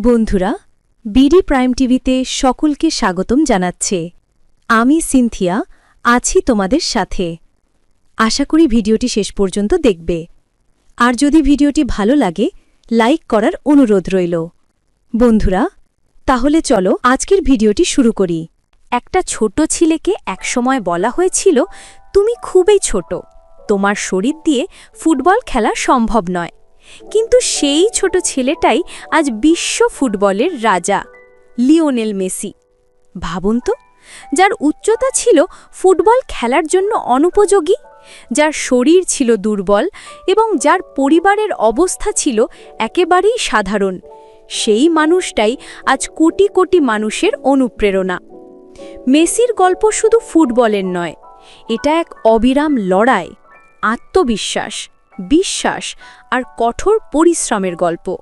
বন্ধুরা, BD prime টিভিতে সকলকে স্বাগতম জানাচ্ছে। আমি সিনথিয়া, আছি তোমাদের সাথে। আশা করি ভিডিওটি শেষ পর্যন্ত দেখবে। আর যদি ভিডিওটি ভালো লাগে, লাইক করার অনুরোধ রইল। বন্ধুরা, তাহলে চলো আজকের ভিডিওটি শুরু করি। একটা ছোট ছেলেকে একসময় বলা হয়েছিল, তুমি খুবই ছোট। তোমার শরীর দিয়ে ফুটবল খেলা সম্ভব নয়। কিন্তু সেই ছোট ছেলেটাই আজ বিশ্ব ফুটবলের রাজা, লিওনেল মেসি। ভাবুন তো, যার উচ্চতা ছিল ফুটবল খেলার জন্য অনুপযোগী, যার শরীর ছিল দুর্বল এবং যার পরিবারের অবস্থা ছিল একেবারেই সাধারণ, সেই মানুষটাই আজ কোটি কোটি মানুষের অনুপ্রেরণা। মেসির গল্প শুধু ফুটবলের নয়, এটা এক অবিরাম লড়াই, আত্মবিশ্বাস। বিশ্বাস আর কঠোর পরিশ্রমের গল্প।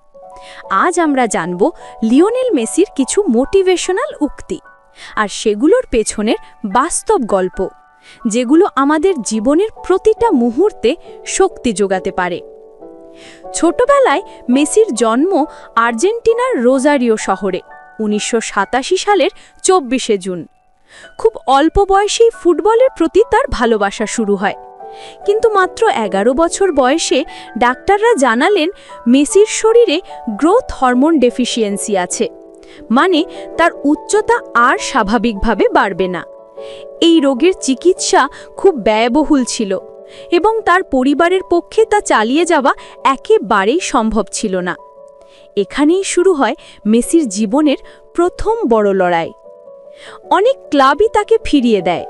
আজ আমরা জানব লিওনেল মেসির কিছু মোটিভেশনাল উক্তি আর সেগুলোর পেছনের বাস্তব গল্প, যেগুলো আমাদের জীবনের প্রতিটা মুহূর্তে শক্তি যোগাতে পারে। ছোটবেলায় মেসির জন্ম আর্জেন্টিনার রোজারিও শহরে, উনিশশো সাতাশি সালের চব্বিশে জুন। খুব অল্প বয়সেই ফুটবলের প্রতি তার ভালোবাসা শুরু হয়। কিন্তু মাত্র এগারো বছর বয়সে ডাক্তাররা জানালেন, মেসির শরীরে গ্রোথ হরমোন ডেফিসিয়েন্সি আছে মানে তার উচ্চতা আর স্বাভাবিকভাবে বাড়বে না। এই রোগের চিকিৎসা খুব ব্যয়বহুল ছিল এবং তার পরিবারের পক্ষে তা চালিয়ে যাওয়া একেবারেই সম্ভব ছিল না। এখানেই শুরু হয় মেসির জীবনের প্রথম বড় লড়াই। অনেক ক্লাবই তাকে ফিরিয়ে দেয়।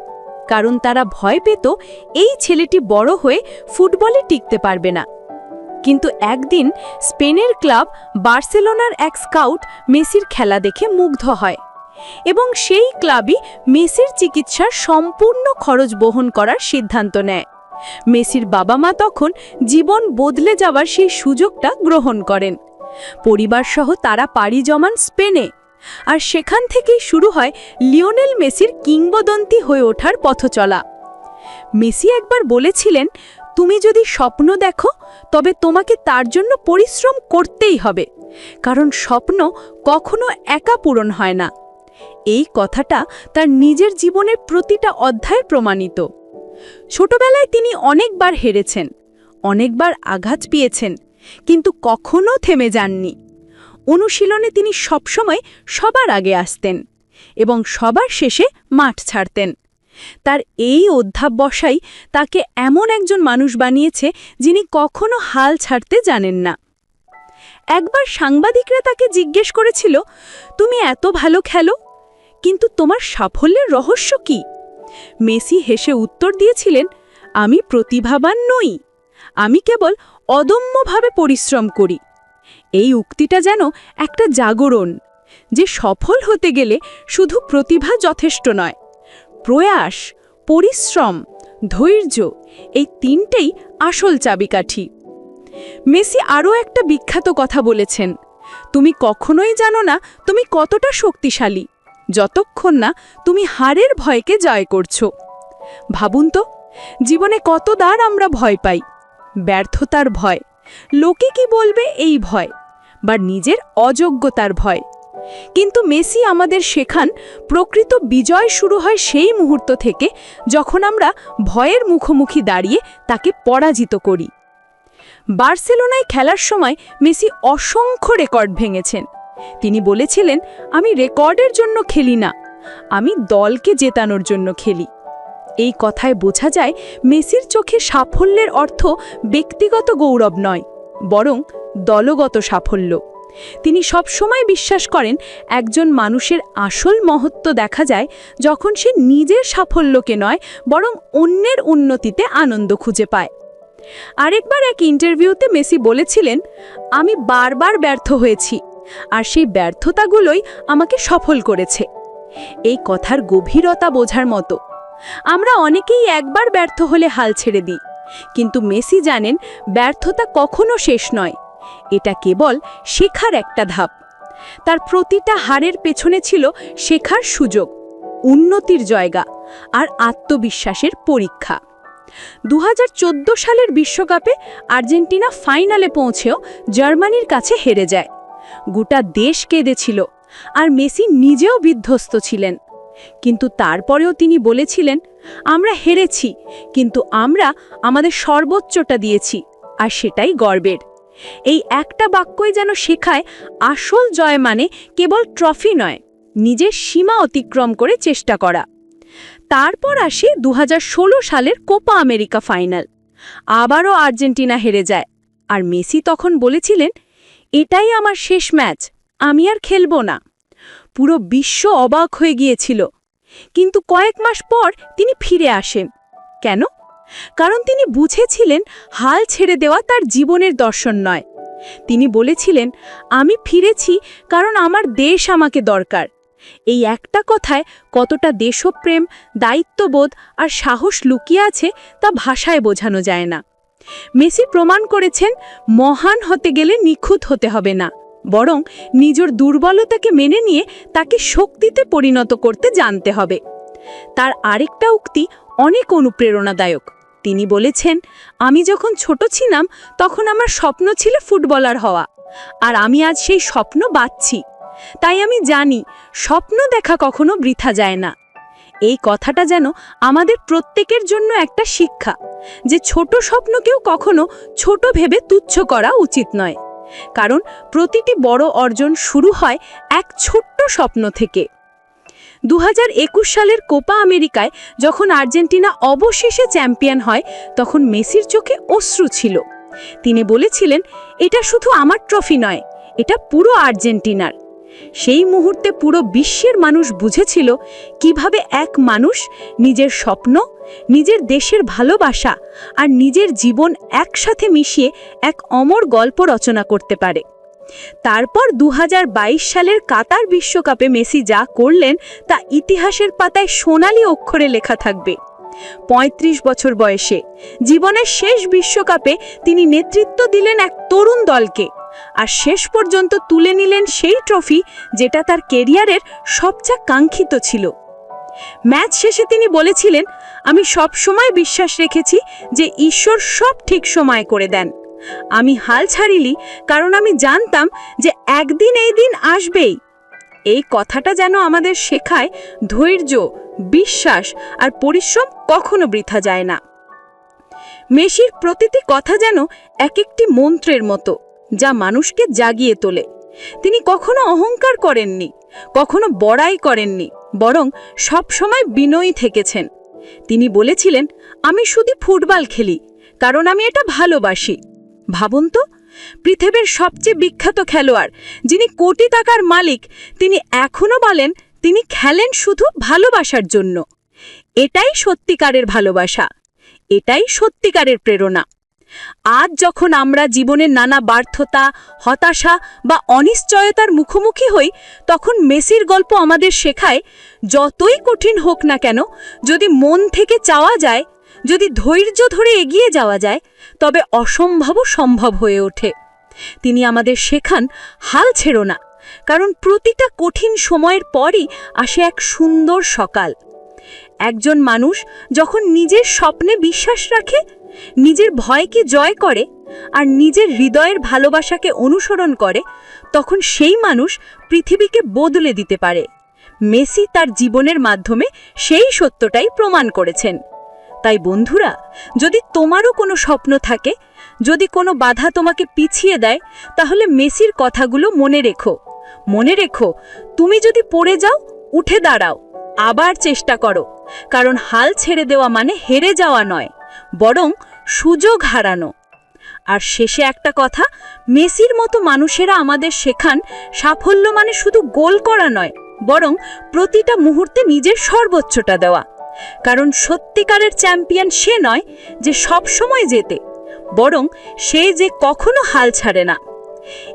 কারণ তারা ভয় পেত এই ছেলেটি বড় হয়ে ফুটবলে টিকতে পারবে না। কিন্তু একদিন স্পেনের ক্লাব বার্সেলোনার এক স্কাউট মেসির খেলা দেখে মুগ্ধ হয় এবং সেই ক্লাবই মেসির চিকিৎসার সম্পূর্ণ খরচ বহন করার সিদ্ধান্ত নেয়। মেসির বাবা মা তখন জীবন বদলে যাওয়ার সেই সুযোগটা গ্রহণ করেন। পরিবারসহ তারা পাড়ি জমান স্পেনে। আর সেখান থেকেই শুরু হয় লিওনেল মেসির কিংবদন্তি হয়ে ওঠার পথচলা। মেসি একবার বলেছিলেন, তুমি যদি স্বপ্ন দেখো, তবে তোমাকে তার জন্য পরিশ্রম করতেই হবে, কারণ স্বপ্ন কখনো একা পূরণ হয় না। এই কথাটা তার নিজের জীবনের প্রতিটা অধ্যায়ে প্রমাণিত। ছোটবেলায় তিনি অনেকবার হেরেছেন, অনেকবার আঘাত পেয়েছেন, কিন্তু কখনো থেমে যাননি। অনুশীলনে তিনি সবসময় সবার আগে আসতেন এবং সবার শেষে মাঠ ছাড়তেন। তার এই অধ্যাবসাই তাকে এমন একজন মানুষ বানিয়েছে যিনি কখনো হাল ছাড়তে জানেন না। একবার সাংবাদিকরা তাকে জিজ্ঞেস করেছিল, তুমি এত ভালো খেলো, কিন্তু তোমার সাফল্যের রহস্য কি? মেসি হেসে উত্তর দিয়েছিলেন, আমি প্রতিভাবান নই, আমি কেবল অদম্যভাবে পরিশ্রম করি। এই উক্তিটা যেন একটা জাগরণ, যে সফল হতে গেলে শুধু প্রতিভা যথেষ্ট নয়, প্রয়াস, পরিশ্রম, ধৈর্য, এই তিনটেই আসল চাবিকাঠি। মেসি আরও একটা বিখ্যাত কথা বলেছেন, তুমি কখনোই জানো না তুমি কতটা শক্তিশালী, যতক্ষণ না তুমি হারের ভয়কে জয় করছ। ভাবুন তো, জীবনে কত দ্বার আমরা ভয় পাই, ব্যর্থতার ভয় লোকে কি বলবে এই ভয়, বা নিজের অযোগ্যতার ভয়? কিন্তু মেসি আমাদের শেখান, প্রকৃত বিজয় শুরু হয় সেই মুহূর্ত থেকে যখন আমরা ভয়ের মুখোমুখি দাঁড়িয়ে তাকে পরাজিত করি। বার্সেলোনায় খেলার সময় মেসি অসংখ্য রেকর্ড ভেঙেছেন। তিনি বলেছিলেন, আমি রেকর্ডের জন্য খেলি না, আমি দলকে জেতানোর জন্য খেলি। এই কথায় বোঝা যায় মেসির চোখে সাফল্যের অর্থ ব্যক্তিগত গৌরব নয়, বরং দলগত সাফল্য। তিনি সবসময় বিশ্বাস করেন একজন মানুষের আসল মহত্ব দেখা যায় যখন সে নিজের সাফল্যকে নয়, বরং অন্যের উন্নতিতে আনন্দ খুঁজে পায়। আরেকবার এক ইন্টারভিউতে মেসি বলেছিলেন, আমি বারবার ব্যর্থ হয়েছি, আর সেই ব্যর্থতাগুলোই আমাকে সফল করেছে। এই কথার গভীরতা বোঝার মতো আমরা অনেকেই একবার ব্যর্থ হলে হাল ছেড়ে দিই। কিন্তু মেসি জানেন, ব্যর্থতা কখনো শেষ নয়। এটা কেবল শেখার একটা ধাপ। তার প্রতিটা হারের পেছনে ছিল শেখার সুযোগ, উন্নতির জায়গা আর আত্মবিশ্বাসের পরীক্ষা। দু হাজার চোদ্দ সালের বিশ্বকাপে আর্জেন্টিনা ফাইনালে পৌঁছেও জার্মানির কাছে হেরে যায়। গোটা দেশ কেঁদেছিল আর মেসি নিজেও বিধ্বস্ত ছিলেন। কিন্তু তারপরেও তিনি বলেছিলেন, আমরা হেরেছি, কিন্তু আমরা আমাদের সর্বোচ্চটা দিয়েছি, আর সেটাই গর্বের। এই একটা বাক্যই যেন শেখায়, আসল জয় মানে কেবল ট্রফি নয়, নিজের সীমা অতিক্রম করে চেষ্টা করা। তারপর আসে দু হাজার ষোলো সালের কোপা আমেরিকা ফাইনাল। আবারও আর্জেন্টিনা হেরে যায়, আর মেসি তখন বলেছিলেন, এটাই আমার শেষ ম্যাচ, আমি আর খেলব না। পুরো বিশ্ব অবাক হয়ে গিয়েছিল। কিন্তু কয়েক মাস পর তিনি ফিরে আসেন। কেন? কারণ তিনি বুঝেছিলেন হাল ছেড়ে দেওয়া তার জীবনের দর্শন নয়। তিনি বলেছিলেন, আমি ফিরেছি কারণ আমার দেশ আমাকে দরকার। এই একটা কথায় কতটা দেশপ্রেম, দায়িত্ববোধ আর সাহস লুকিয়ে আছে তা ভাষায় বোঝানো যায় না। মেসি প্রমাণ করেছেন, মহান হতে গেলে নিখুঁত হতে হবে না। বরং নিজের দুর্বলতাকে মেনে নিয়ে তাকে শক্তিতে পরিণত করতে জানতে হবে। তার আরেকটা উক্তি অনেক অনুপ্রেরণাদায়ক। তিনি বলেছেন, আমি যখন ছোট ছিলাম, তখন আমার স্বপ্ন ছিল ফুটবলার হওয়া, আর আমি আজ সেই স্বপ্ন বাঁচছি। তাই আমি জানি, স্বপ্ন দেখা কখনো বৃথা যায় না। এই কথাটা যেন আমাদের প্রত্যেকের জন্য একটা শিক্ষা, যে ছোট স্বপ্নকেও কখনো ছোট ভেবে তুচ্ছ করা উচিত নয়। কারণ প্রতিটি বড় অর্জন শুরু হয় এক ছোট্ট স্বপ্ন থেকে। দু হাজার একুশ সালের কোপা আমেরিকায় যখন আর্জেন্টিনা অবশেষে চ্যাম্পিয়ন হয়, তখন মেসির চোখে অশ্রু ছিল। তিনি বলেছিলেন, এটা শুধু আমার ট্রফি নয়, এটা পুরো আর্জেন্টিনার। সেই মুহূর্তে পুরো বিশ্বের মানুষ বুঝেছিল কীভাবে এক মানুষ নিজের স্বপ্ন, নিজের দেশের ভালোবাসা আর নিজের জীবন একসাথে মিশিয়ে এক অমর গল্প রচনা করতে পারে। তারপর দু হাজার বাইশ সালের কাতার বিশ্বকাপে মেসি যা করলেন তা ইতিহাসের পাতায় সোনালি অক্ষরে লেখা থাকবে। ৩৫ বছর বয়সে, জীবনের শেষ বিশ্বকাপে তিনি নেতৃত্ব দিলেন এক তরুণ দলকে। আর শেষ পর্যন্ত তুলে নিলেন সেই ট্রফি যেটা তার কেরিয়ারের সবচেয়ে কাঙ্ক্ষিত ছিল। ম্যাচ শেষে তিনি বলেছিলেন, আমি সব সময় বিশ্বাস রেখেছি যে ঈশ্বর সব ঠিক সময় করে দেন। আমি হাল ছাড়িলি কারণ আমি জানতাম যে একদিন এই দিন আসবেই। এই কথাটা যেন আমাদের শেখায় ধৈর্য, বিশ্বাস আর পরিশ্রম কখনো বৃথা যায় না। মেসির প্রতিটি কথা যেন এক একটি মন্ত্রের মতো। যা মানুষকে জাগিয়ে তোলে। তিনি কখনো অহংকার করেননি, কখনো বড়াই করেননি, বরং সবসময় বিনয়ী থেকেছেন। তিনি বলেছিলেন, আমি শুধু ফুটবল খেলি, কারণ আমি এটা ভালোবাসি। ভাবুন তো, পৃথিবীর সবচেয়ে বিখ্যাত খেলোয়াড়, যিনি কোটি টাকার মালিক, তিনি এখনও বলেন, তিনি খেলেন শুধু ভালোবাসার জন্য। এটাই সত্যিকারের ভালোবাসা, এটাই সত্যিকারের প্রেরণা। আজ যখন আমরা জীবনের নানা ব্যর্থতা হতাশা বা অনিশ্চয়তার মুখোমুখি হই, তখন মেসির গল্প আমাদের শেখায়, যতই কঠিন হোক না কেন, যদি মন থেকে চাওয়া যায়, যদি ধৈর্য ধরে এগিয়ে যাওয়া যায়, তবে অসম্ভবও সম্ভব হয়ে ওঠে। তিনি আমাদের শেখান, হাল ছেড়ো না, কারণ প্রতিটা কঠিন সময়ের পরই আসে এক সুন্দর সকাল। একজন মানুষ যখন নিজের স্বপ্নে বিশ্বাস রাখে নিজের ভয়কে জয় করে আর নিজের হৃদয়ের ভালোবাসাকে অনুসরণ করে, তখন সেই মানুষ পৃথিবীকে বদলে দিতে পারে। মেসি তার জীবনের মাধ্যমে সেই সত্যটাই প্রমাণ করেছেন। তাই বন্ধুরা, যদি তোমারও কোনো স্বপ্ন থাকে, যদি কোনো বাধা তোমাকে পিছিয়ে দেয়, তাহলে মেসির কথাগুলো মনে রেখো। মনে রেখো, তুমি যদি পড়ে যাও, উঠে দাঁড়াও। আবার চেষ্টা করো। কারণ হাল ছেড়ে দেওয়া মানে হেরে যাওয়া নয়। বরং সুযোগ হারানো। আর শেষে একটা কথা, মেসির মতো মানুষেরা আমাদের শেখান, সাফল্য মানে শুধু গোল করা নয়, বরং প্রতিটা মুহূর্তে নিজের সর্বোচ্চটা দেওয়া। কারণ সত্যিকারের চ্যাম্পিয়ন সে নয় যে সব সময় যেতে বরং সে যে কখনো হাল ছাড়ে না।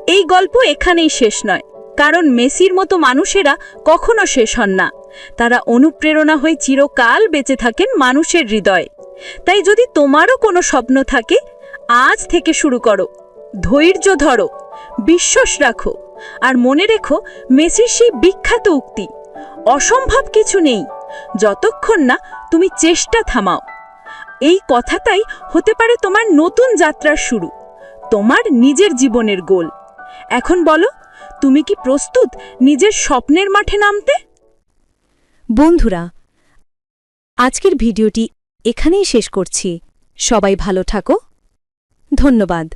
এই গল্প এখানেই শেষ নয়, কারণ মেসির মতো মানুষেরা কখনো শেষ হন না। তারা অনুপ্রেরণা হয়ে চিরকাল বেঁচে থাকেন মানুষের হৃদয়ে। তাই যদি তোমারও কোনো স্বপ্ন থাকে, আজ থেকে শুরু করো। ধৈর্য ধরো, বিশ্বাস রাখো, আর মনে রেখো মেসির সেই বিখ্যাত উক্তি, অসম্ভব কিছু নেই, যতক্ষণ না তুমি চেষ্টা থামাও। এই কথাটাই হতে পারে তোমার নতুন যাত্রার শুরু, তোমার নিজের জীবনের গোল। এখন বলো, তুমি কি প্রস্তুত নিজের স্বপ্নের মাঠে নামতে? বন্ধুরা, আজকের ভিডিওটি এখানেই শেষ করছি। সবাই ভালো থাকো। ধন্যবাদ।